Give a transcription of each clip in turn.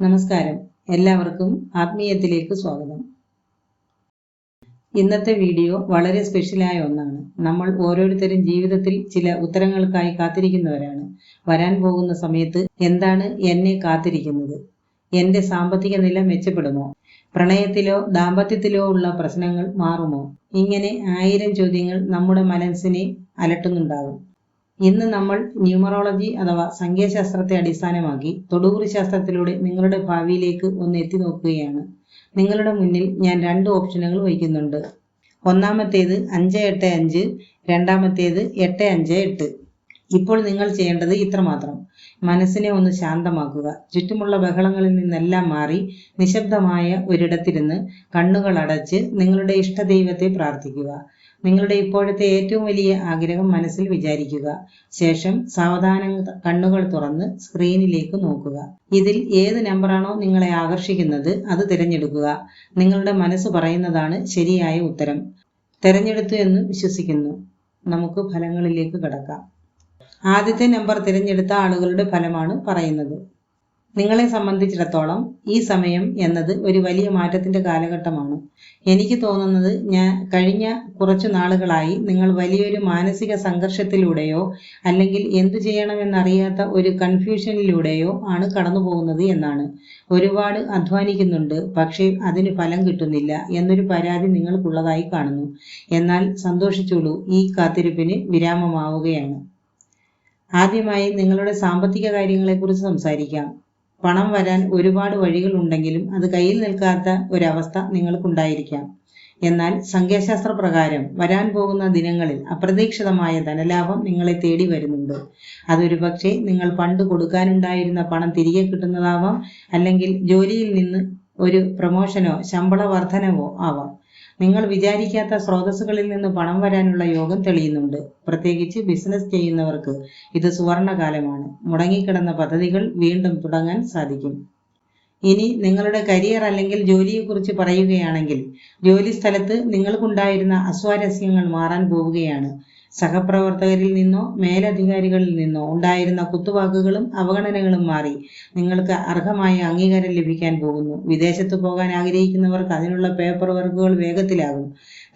നമസ്കാരം. എല്ലാവർക്കും ആത്മീയത്തിലേക്ക് സ്വാഗതം. ഇന്നത്തെ വീഡിയോ വളരെ സ്പെഷ്യലായ ഒന്നാണ്. നമ്മൾ ഓരോരുത്തരും ജീവിതത്തിൽ ചില ഉത്തരങ്ങൾക്കായി കാത്തിരിക്കുന്നവരാണ്. വരാൻ പോകുന്ന സമയത്ത് എന്താണ് എന്നെ കാത്തിരിക്കുന്നത്? എന്റെ സാമ്പത്തിക നില മെച്ചപ്പെടുമോ? പ്രണയത്തിലോ ദാമ്പത്യത്തിലോ ഉള്ള പ്രശ്നങ്ങൾ മാറുമോ? ഇങ്ങനെ ആയിരം ചോദ്യങ്ങൾ നമ്മുടെ മനസ്സിനെ അലട്ടുന്നുണ്ടാകും ഇന്ന് നമ്മൾ ന്യൂമറോളജി അഥവാ സംഖ്യാശാസ്ത്രത്തെ അടിസ്ഥാനമാക്കി തൊടുകുറി ശാസ്ത്രത്തിലൂടെ നിങ്ങളുടെ ഭാവിയിലേക്ക് ഒന്ന് എത്തി നോക്കുകയാണ്. നിങ്ങളുടെ മുന്നിൽ ഞാൻ രണ്ട് ഓപ്ഷനുകൾ വയ്ക്കുന്നുണ്ട്. ഒന്നാമത്തേത് അഞ്ച് എട്ട് അഞ്ച് രണ്ടാമത്തേത് എട്ട് അഞ്ച് എട്ട്. ഇപ്പോൾ നിങ്ങൾ ചെയ്യേണ്ടത് ഇത്രമാത്രം മനസ്സിനെ ഒന്ന് ശാന്തമാക്കുക. ചുറ്റുമുള്ള ബഹളങ്ങളിൽ നിന്നെല്ലാം മാറി നിശബ്ദമായ ഒരിടത്തിരുന്ന് കണ്ണുകൾ അടച്ച് നിങ്ങളുടെ ഇഷ്ടദൈവത്തെ പ്രാർത്ഥിക്കുക. നിങ്ങളുടെ ഇപ്പോഴത്തെ ഏറ്റവും വലിയ ആഗ്രഹം മനസ്സിൽ വിചാരിക്കുക. ശേഷം സാവധാനം കണ്ണുകൾ തുറന്ന് സ്ക്രീനിലേക്ക് നോക്കുക. ഇതിൽ ഏത് നമ്പറാണോ നിങ്ങളെ ആകർഷിക്കുന്നത് അത് തിരഞ്ഞെടുക്കുക. നിങ്ങളുടെ മനസ്സ് പറയുന്നതാണ് ശരിയായ ഉത്തരം. തിരഞ്ഞെടുത്തു എന്ന് വിശ്വസിക്കുന്നു. നമുക്ക് ഫലങ്ങളിലേക്ക് കടക്കാം. ആദ്യത്തെ നമ്പർ തിരഞ്ഞെടുത്ത ആളുകളുടെ ഫലമാണ് പറയുന്നത്. നിങ്ങളെ സംബന്ധിച്ചിടത്തോളം ഈ സമയം എന്നത് ഒരു വലിയ മാറ്റത്തിന്റെ കാലഘട്ടമാണ്. എനിക്ക് തോന്നുന്നത് ഞാൻ കഴിഞ്ഞ കുറച്ചു നാളുകളായി നിങ്ങൾ വലിയൊരു മാനസിക സംഘർഷത്തിലൂടെയോ അല്ലെങ്കിൽ എന്തു ചെയ്യണമെന്നറിയാത്ത ഒരു കൺഫ്യൂഷനിലൂടെയോ ആണ് കടന്നു പോകുന്നത് എന്നാണ്. ഒരുപാട് അധ്വാനിക്കുന്നുണ്ട് പക്ഷേ അതിന് ഫലം കിട്ടുന്നില്ല എന്നൊരു പരാതി നിങ്ങൾക്കുള്ളതായി കാണുന്നു. എന്നാൽ സന്തോഷിച്ചോളൂ ഈ കാത്തിരിപ്പിന് വിരാമമാവുകയാണ്. ആദ്യമായി നിങ്ങളുടെ സാമ്പത്തിക കാര്യങ്ങളെക്കുറിച്ച് സംസാരിക്കാം. പണം വരാൻ ഒരുപാട് വഴികൾ ഉണ്ടെങ്കിലും അത് കയ്യിൽ നിൽക്കാത്ത ഒരവസ്ഥ നിങ്ങൾക്കുണ്ടായിരിക്കാം. എന്നാൽ സംഖ്യാശാസ്ത്ര പ്രകാരം വരാൻ പോകുന്ന ദിനങ്ങളിൽ അപ്രതീക്ഷിതമായ ധനലാഭം നിങ്ങളെ തേടി വരുന്നുണ്ട്. അതൊരു പക്ഷേ നിങ്ങൾ പണ്ട് കൊടുക്കാനുണ്ടായിരുന്ന പണം തിരികെ കിട്ടുന്നതാവാം അല്ലെങ്കിൽ ജോലിയിൽ നിന്ന് ഒരു പ്രമോഷനോ ശമ്പള വർധനവോ ആവാം. നിങ്ങൾ വിചാരിക്കാത്ത സ്രോതസ്സുകളിൽ നിന്ന് പണം വരാനുള്ള യോഗം തെളിയുന്നുണ്ട്. പ്രത്യേകിച്ച് ബിസിനസ് ചെയ്യുന്നവർക്ക് ഇത് സുവർണകാലമാണ്. മുടങ്ങിക്കിടന്ന പദ്ധതികൾ വീണ്ടും തുടങ്ങാൻ സാധിക്കും. ഇനി നിങ്ങളുടെ കരിയർ അല്ലെങ്കിൽ ജോലിയെക്കുറിച്ച് പറയുകയാണെങ്കിൽ ജോലി സ്ഥലത്ത് നിങ്ങൾക്കുണ്ടായിരുന്ന അസ്വാരസ്യങ്ങൾ മാറാൻ പോവുകയാണ്. സഹപ്രവർത്തകരിൽ നിന്നോ മേലധികാരികളിൽ നിന്നോ ഉണ്ടായിരുന്ന കുത്തുവാക്കുകളും അവഗണനകളും മാറി നിങ്ങൾക്ക് അർഹമായ അംഗീകാരം ലഭിക്കാൻ പോകുന്നു. വിദേശത്ത് പോകാൻ ആഗ്രഹിക്കുന്നവർക്ക് അതിനുള്ള പേപ്പർ വർക്കുകൾ വേഗത്തിലാകും.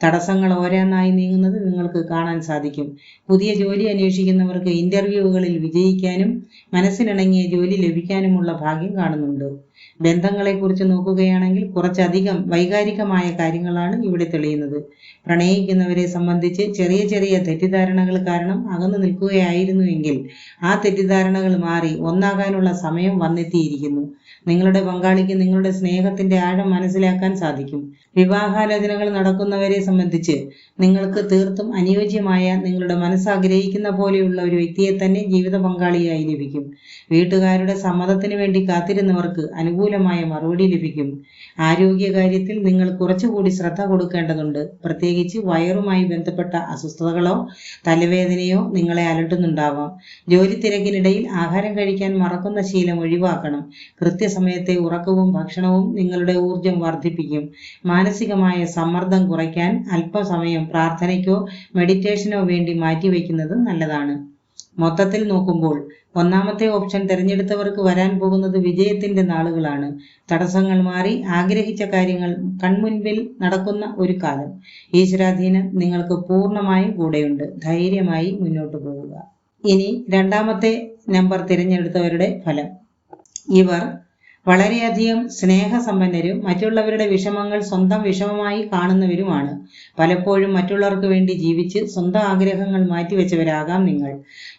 തടസ്സങ്ങൾ ഓരോന്നായി നീങ്ങുന്നത് നിങ്ങൾക്ക് കാണാൻ സാധിക്കും. പുതിയ ജോലി അന്വേഷിക്കുന്നവർക്ക് ഇന്റർവ്യൂകളിൽ വിജയിക്കാനും മനസ്സിനിണങ്ങിയ ജോലി ലഭിക്കാനുമുള്ള ഭാഗ്യം കാണുന്നുണ്ട്. ബന്ധങ്ങളെക്കുറിച്ച് നോക്കുകയാണെങ്കിൽ കുറച്ചധികം വൈകാരികമായ കാര്യങ്ങളാണ് ഇവിടെ തെളിയുന്നത്. പ്രണയിക്കുന്നവരെ സംബന്ധിച്ച് ചെറിയ ചെറിയ തെറ്റിദ്ധാരണകൾ കാരണം അകന്നു നിൽക്കുകയായിരുന്നു എങ്കിൽ ആ തെറ്റിദ്ധാരണകൾ മാറി ഒന്നാകാനുള്ള സമയം വന്നെത്തിയിരിക്കുന്നു. നിങ്ങളുടെ പങ്കാളിക്ക് നിങ്ങളുടെ സ്നേഹത്തിന്റെ ആഴം മനസ്സിലാക്കാൻ സാധിക്കും. വിവാഹാലോചനകൾ നടക്കുന്നവരെ സംബന്ധിച്ച് നിങ്ങൾക്ക് തീർത്തും അനുയോജ്യമായ നിങ്ങളുടെ മനസ്സാഗ്രഹിക്കുന്ന പോലെയുള്ള ഒരു വ്യക്തിയെ തന്നെ ജീവിത പങ്കാളിയായി ലഭിക്കും. വീട്ടുകാരുടെ സമ്മതത്തിന് വേണ്ടി കാത്തിരുന്നവർക്ക് അനുകൂലമായ മറുപടി ലഭിക്കും. ആരോഗ്യകാര്യത്തിൽ നിങ്ങൾ കുറച്ചുകൂടി ശ്രദ്ധ കൊടുക്കേണ്ടതുണ്ട്. പ്രത്യേകിച്ച് വയറുമായി ബന്ധപ്പെട്ട അസ്വസ്ഥതകളോ തലവേദനയോ നിങ്ങളെ അലട്ടുന്നുണ്ടാവാം. ജോലി തിരക്കിനിടയിൽ ആഹാരം കഴിക്കാൻ മറക്കുന്ന ശീലം ഒഴിവാക്കണം. കൃത്യസമയത്തെ ഉറക്കവും ഭക്ഷണവും നിങ്ങളുടെ ഊർജം വർദ്ധിപ്പിക്കും. മാനസികമായ സമ്മർദ്ദം കുറയ്ക്കാൻ അല്പസമയം പ്രാർത്ഥനയ്ക്കോ മെഡിറ്റേഷനോ വേണ്ടി മാറ്റിവെക്കുന്നത് നല്ലതാണ്. മൊത്തത്തിൽ നോക്കുമ്പോൾ ഒന്നാമത്തെ ഓപ്ഷൻ തിരഞ്ഞെടുത്തവർക്ക് വരാൻ പോകുന്നത് വിജയത്തിന്റെ നാളുകളാണ്. തടസ്സങ്ങൾ മാറി ആഗ്രഹിച്ച കാര്യങ്ങൾ കൺമുൻപിൽ നടക്കുന്ന ഒരു കാലം. ഈശ്വരാധീനം നിങ്ങൾക്ക് പൂർണമായും കൂടെയുണ്ട്. ധൈര്യമായി മുന്നോട്ട് പോവുക. ഇനി രണ്ടാമത്തെ നമ്പർ തിരഞ്ഞെടുത്തവരുടെ ഫലം. ഇവർ വളരെയധികം സ്നേഹസമ്പന്നരും മറ്റുള്ളവരുടെ വിഷമങ്ങൾ സ്വന്തം വിഷമമായി കാണുന്നവരുമാണ്. പലപ്പോഴും മറ്റുള്ളവർക്ക് വേണ്ടി ജീവിച്ച് സ്വന്തം ആഗ്രഹങ്ങൾ മാറ്റിവെച്ചവരാകാം നിങ്ങൾ.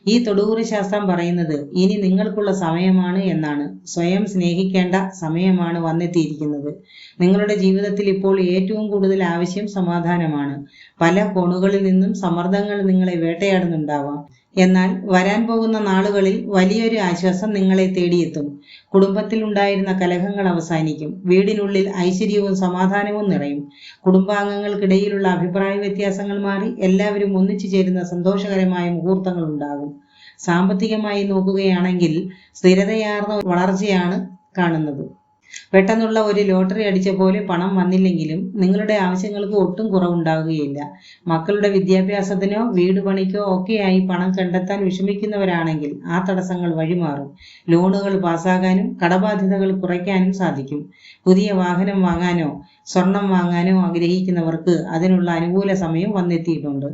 ഈ തൊടുകൂറി ശാസ്ത്രം പറയുന്നത് ഇനി നിങ്ങൾക്കുള്ള സമയമാണ് എന്നാണ്. സ്വയം സ്നേഹിക്കേണ്ട സമയമാണ് വന്നെത്തിയിരിക്കുന്നത്. നിങ്ങളുടെ ജീവിതത്തിൽ ഇപ്പോൾ ഏറ്റവും കൂടുതൽ ആവശ്യം സമാധാനമാണ്. പല കോണുകളിൽ നിന്നും സമ്മർദ്ദങ്ങൾ നിങ്ങളെ വേട്ടയാടുന്നുണ്ടാവാം. എന്നാൽ വരാൻ പോകുന്ന നാളുകളിൽ വലിയൊരു ആശ്വാസം നിങ്ങളെ തേടിയെത്തും. കുടുംബത്തിൽ ഉണ്ടായിരുന്ന കലഹങ്ങൾ അവസാനിക്കും. വീടിനുള്ളിൽ ഐശ്വര്യവും സമാധാനവും നിറയും. കുടുംബാംഗങ്ങൾക്കിടയിലുള്ള അഭിപ്രായ വ്യത്യാസങ്ങൾ മാറി എല്ലാവരും ഒന്നിച്ചു ചേരുന്ന സന്തോഷകരമായ മുഹൂർത്തങ്ങൾ ഉണ്ടാകും. സാമ്പത്തികമായി നോക്കുകയാണെങ്കിൽ സ്ഥിരതയാർന്ന വളർച്ചയാണ് കാണുന്നത്. പെട്ടെന്നുള്ള ഒരു ലോട്ടറി അടിച്ച പോലെ പണം വന്നില്ലെങ്കിലും നിങ്ങളുടെ ആവശ്യങ്ങൾക്ക് ഒട്ടും കുറവുണ്ടാവുകയില്ല. മക്കളുടെ വിദ്യാഭ്യാസത്തിനോ വീട് പണിക്കോ ഒക്കെയായി പണം കണ്ടെത്താൻ വിഷമിക്കുന്നവരാണെങ്കിൽ ആ തടസ്സങ്ങൾ വഴിമാറും. ലോണുകൾ പാസ്സാകാനും കടബാധ്യതകൾ കുറയ്ക്കാനും സാധിക്കും. പുതിയ വാഹനം വാങ്ങാനോ സ്വർണം വാങ്ങാനോ ആഗ്രഹിക്കുന്നവർക്ക് അതിനുള്ള അനുകൂല സമയം വന്നെത്തിയിട്ടുണ്ട്.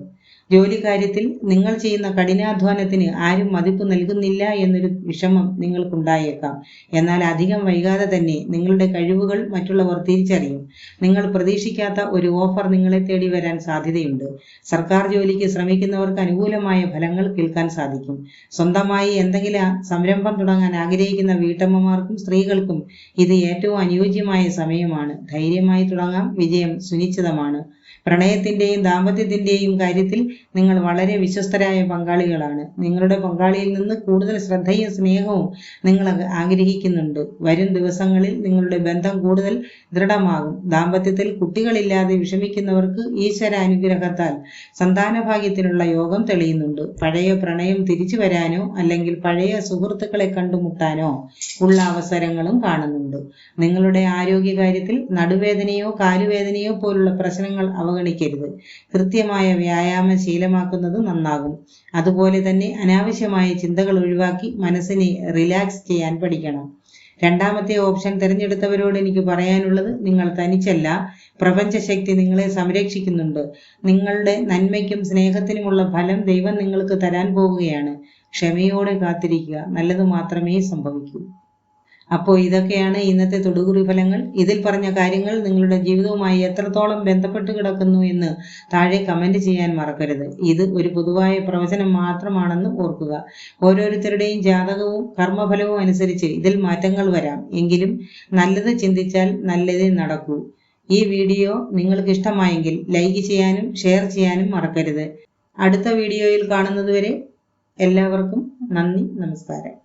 ജോലിക്കാര്യത്തിൽ നിങ്ങൾ ചെയ്യുന്ന കഠിനാധ്വാനത്തിന് ആരും മതിപ്പ് നൽകുന്നില്ല എന്നൊരു വിഷമം നിങ്ങൾക്കുണ്ടായേക്കാം. എന്നാൽ അധികം വൈകാതെ തന്നെ നിങ്ങളുടെ കഴിവുകൾ മറ്റുള്ളവർ തിരിച്ചറിയും. നിങ്ങൾ പ്രതീക്ഷിക്കാത്ത ഒരു ഓഫർ നിങ്ങളെ തേടി വരാൻ സാധ്യതയുണ്ട്. സർക്കാർ ജോലിക്ക് ശ്രമിക്കുന്നവർക്ക് അനുകൂലമായ ഫലങ്ങൾ കേൾക്കാൻ സാധിക്കും. സ്വന്തമായി എന്തെങ്കിലും സംരംഭം തുടങ്ങാൻ ആഗ്രഹിക്കുന്ന വീട്ടമ്മമാർക്കും സ്ത്രീകൾക്കും ഇത് ഏറ്റവും അനുയോജ്യമായ സമയമാണ്. ധൈര്യമായി തുടങ്ങാം. വിജയം സുനിശ്ചിതമാണ്. പ്രണയത്തിന്റെയും ദാമ്പത്യത്തിന്റെയും കാര്യത്തിൽ നിങ്ങൾ വളരെ വിശ്വസ്തരായ പങ്കാളികളാണ്. നിങ്ങളുടെ പങ്കാളിയിൽ നിന്ന് കൂടുതൽ ശ്രദ്ധയും സ്നേഹവും നിങ്ങൾ ആഗ്രഹിക്കുന്നുണ്ട്. വരും ദിവസങ്ങളിൽ നിങ്ങളുടെ ബന്ധം കൂടുതൽ ദൃഢമാകും. ദാമ്പത്യത്തിൽ കുട്ടികളില്ലാതെ വിഷമിക്കുന്നവർക്ക് ഈശ്വര അനുഗ്രഹത്താൽ സന്താനഭാഗ്യത്തിനുള്ള യോഗം തെളിയുന്നുണ്ട്. പഴയ പ്രണയം തിരിച്ചു വരാനോ അല്ലെങ്കിൽ പഴയ സുഹൃത്തുക്കളെ കണ്ടുമുട്ടാനോ ഉള്ള അവസരങ്ങളും കാണുന്നുണ്ട്. നിങ്ങളുടെ ആരോഗ്യകാര്യത്തിൽ നടുവേദനയോ കാലുവേദനയോ പോലുള്ള പ്രശ്നങ്ങൾ അവഗണിക്കരുത്. കൃത്യമായ വ്യായാമം ശീലമാക്കുന്നത് നന്നാകും. അതുപോലെ തന്നെ അനാവശ്യമായ ചിന്തകൾ ഒഴിവാക്കി മനസ്സിനെ റിലാക്സ് ചെയ്യാൻ പഠിക്കണം. രണ്ടാമത്തെ ഓപ്ഷൻ തിരഞ്ഞെടുത്തവരോട് എനിക്ക് പറയാനുള്ളത് നിങ്ങൾ തനിച്ചല്ല പ്രപഞ്ചശക്തി നിങ്ങളെ സംരക്ഷിക്കുന്നുണ്ട്. നിങ്ങളുടെ നന്മയ്ക്കും സ്നേഹത്തിനുമുള്ള ഫലം ദൈവം നിങ്ങൾക്ക് തരാൻ പോവുകയാണ് ക്ഷമയോടെ കാത്തിരിക്കുക. നല്ലത് മാത്രമേ സംഭവിക്കൂ. അപ്പോൾ ഇതൊക്കെയാണ് ഇന്നത്തെ തൊടുകുറി ഫലങ്ങൾ ഇതിൽ പറഞ്ഞ കാര്യങ്ങൾ നിങ്ങളുടെ ജീവിതവുമായി എത്രത്തോളം ബന്ധപ്പെട്ട് കിടക്കുന്നു എന്ന് താഴെ കമന്റ് ചെയ്യാൻ മറക്കരുത്. ഇത് ഒരു പൊതുവായ പ്രവചനം മാത്രമാണെന്ന് ഓർക്കുക. ഓരോരുത്തരുടെയും ജാതകവും കർമ്മഫലവും അനുസരിച്ച് ഇതിൽ മാറ്റങ്ങൾ വരാം. എങ്കിലും നല്ലത് ചിന്തിച്ചാൽ നല്ലതേ നടക്കൂ. ഈ വീഡിയോ നിങ്ങൾക്ക് ഇഷ്ടമായെങ്കിൽ ലൈക്ക് ചെയ്യാനും ഷെയർ ചെയ്യാനും മറക്കരുത്. അടുത്ത വീഡിയോയിൽ കാണുന്നതുവരെ എല്ലാവർക്കും നന്ദി നമസ്കാരം.